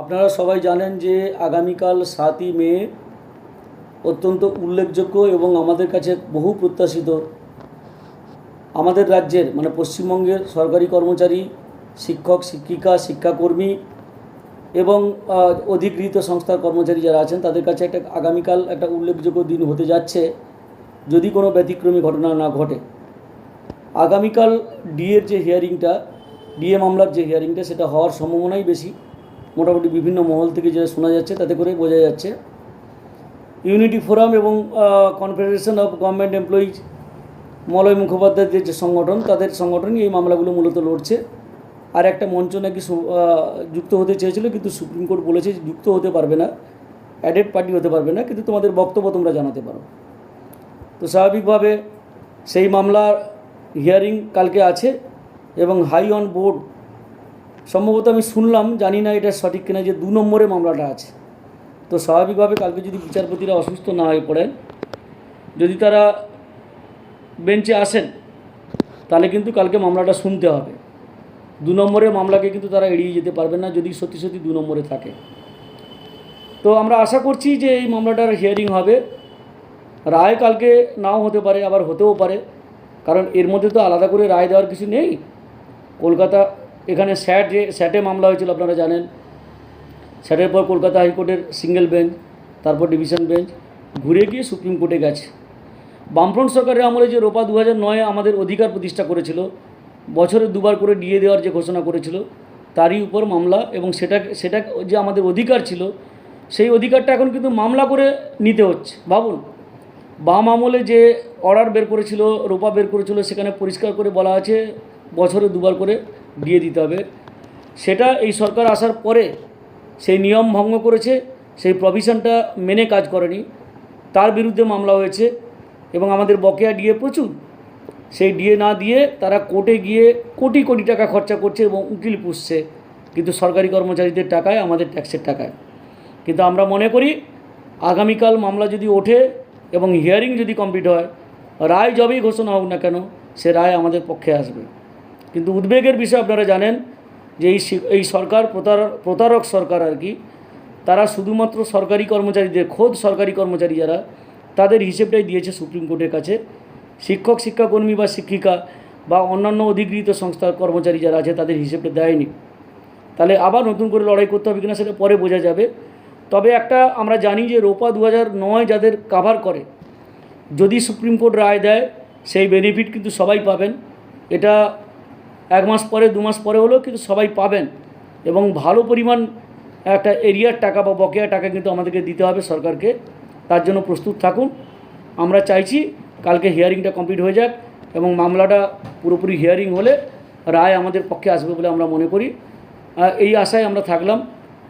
আপনারা সবাই জানেন যে আগামীকাল সাতই মে অত্যন্ত উল্লেখযোগ্য এবং আমাদের কাছে বহু প্রত্যাশিত। আমাদের রাজ্যের মানে পশ্চিমবঙ্গের সরকারি কর্মচারী, শিক্ষক, শিক্ষিকা, শিক্ষাকর্মী এবং অধিকৃত সংস্থার কর্মচারী যারা আছেন, তাদের কাছে একটা আগামীকাল একটা উল্লেখযোগ্য দিন হতে যাচ্ছে, যদি কোনো ব্যতিক্রমী ঘটনা না ঘটে। আগামীকাল ডিএর যে হিয়ারিংটা ডিএ মামলার যে হিয়ারিংটা সেটা হওয়ার সম্ভাবনাই বেশি। মোটামুটি বিভিন্ন মহল থেকে যেটা শোনা যাচ্ছে, তাতে করে বোঝা যাচ্ছে। ইউনিটি ফোরাম এবং confederation of government employees Malay মুখোপাধ্যায়দের যে সংগঠন, তাদের সংগঠনই এই মামলাগুলো মূলত লড়ছে। আর একটা মঞ্চ নাকি যুক্ত হতে চেয়েছিল, কিন্তু সুপ্রিম কোর্ট বলেছে যে, যুক্ত হতে পারবে না, অ্যাডেড পার্টি হতে পারবে না, কিন্তু তোমাদের বক্তব্য তোমরা জানাতে পারো। তো স্বাভাবিকভাবে সেই মামলার হিয়ারিং কালকে আছে এবং হাই অন বোর্ড সম্ভবত আমি শুনলাম, জানি না এটা সঠিক কিনা, যে দু নম্বরে মামলাটা আছে। তো স্বাভাবিকভাবে কালকে যদি বিচারপতিরা অসুস্থ না হয়ে পড়েন, যদি তারা বেঞ্চে আসেন, তাহলে কিন্তু কালকে মামলাটা শুনতে হবে। দু নম্বরের মামলাকে কিন্তু তারা এড়িয়ে যেতে পারবে না, যদি সত্যি সত্যি দু নম্বরে থাকে। তো আমরা আশা করছি যে এই মামলাটার হিয়ারিং হবে। রায় কালকে নাও হতে পারে, আবার হতেও পারে। কারণ এর মধ্যে তো আলাদা করে রায় দেওয়ার কিছু নেই। কলকাতা এখানে স্যাট যে, স্যাটে মামলা হয়েছিল, আপনারা জানেন। স্যাটের পর কলকাতা হাইকোর্টের সিঙ্গেল বেঞ্চ, তারপর ডিভিশন বেঞ্চ, ঘুরে গিয়ে সুপ্রিম কোর্টে গেছে। বামফ্রন্ট সরকারের আমলে যে রোপা দু হাজার নয়ে আমাদের অধিকার প্রতিষ্ঠা করেছিল, বছরে দুবার করে ডিএ দেওয়ার যে ঘোষণা করেছিল, তারই উপর মামলা এবং সেটা সেটা যে আমাদের অধিকার ছিল, সেই অধিকারটা এখন কিন্তু মামলা করে নিতে হচ্ছে। ভাবুন, বাম আমলে যে অর্ডার বের করেছিল, রোপা বের করেছিল, সেখানে পরিষ্কার করে বলা আছে, বছরে দুবার করে দিয়ে দিতে হবে। সেটা এই সরকার আসার পরে সেই নিয়ম ভঙ্গ করেছে, সেই প্রভিশনটা মেনে কাজ করেনি। তার বিরুদ্ধে মামলা হয়েছে এবং আমাদের বকেয়া ডিএ প্রচুর। সেই ডিএ না দিয়ে তারা কোর্টে গিয়ে কোটি কোটি টাকা খরচা করছে এবং উকিল পুষছে। কিন্তু সরকারি কর্মচারীদের টাকায়, আমাদের ট্যাক্সের টাকায়। কিন্তু আমরা মনে করি, আগামীকাল মামলা যদি ওঠে এবং হিয়ারিং যদি কমপ্লিট হয়, রায় যবেই ঘোষণা হোক না কেন, সে রায় আমাদের পক্ষে আসবে। কিন্তু উদ্বেগের বিষয় আপনারা জানেন যে এই এই সরকার প্রতারক প্রতারক সরকার আর কি, তারা শুধুমাত্র সরকারি কর্মচারীদের খোদ সরকারি কর্মচারী যারা, তাদের হিসেবটাই দিয়েছে সুপ্রিম কোর্টের কাছে। শিক্ষক, শিক্ষাকর্মী বা শিক্ষিকা বা অন্যান্য অধিকৃত সংস্থার কর্মচারী যারা আছে, তাদের হিসেবটা দেয়নি। তাহলে আবার নতুন করে লড়াই করতে হবে কিনা সেটা পরে বোঝা যাবে। তবে একটা আমরা জানি যে রোপা দু নয় যাদের কাভার করে, যদি সুপ্রিম কোর্ট রায় দেয়, সেই বেনিফিট কিন্তু সবাই পাবেন। এটা এক মাস পরে, দু মাস পরে হলেও কিন্তু সবাই পাবেন। এবং ভালো পরিমাণ একটা এরিয়ার টাকা বা বকেয়া টাকা কিন্তু আমাদেরকে দিতে হবে সরকারকে। তার জন্য প্রস্তুত থাকুন। আমরা চাইছি কালকে হিয়ারিংটা কমপ্লিট হয়ে যাক এবং মামলাটা পুরোপুরি হিয়ারিং হলে রায় আমাদের পক্ষে আসবে বলে আমরা মনে করি। এই আশায় আমরা থাকলাম।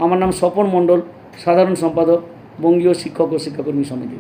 আমার নাম স্বপন মণ্ডল, সাধারণ সম্পাদক, বঙ্গীয় শিক্ষক ও শিক্ষাকর্মী সমিতি।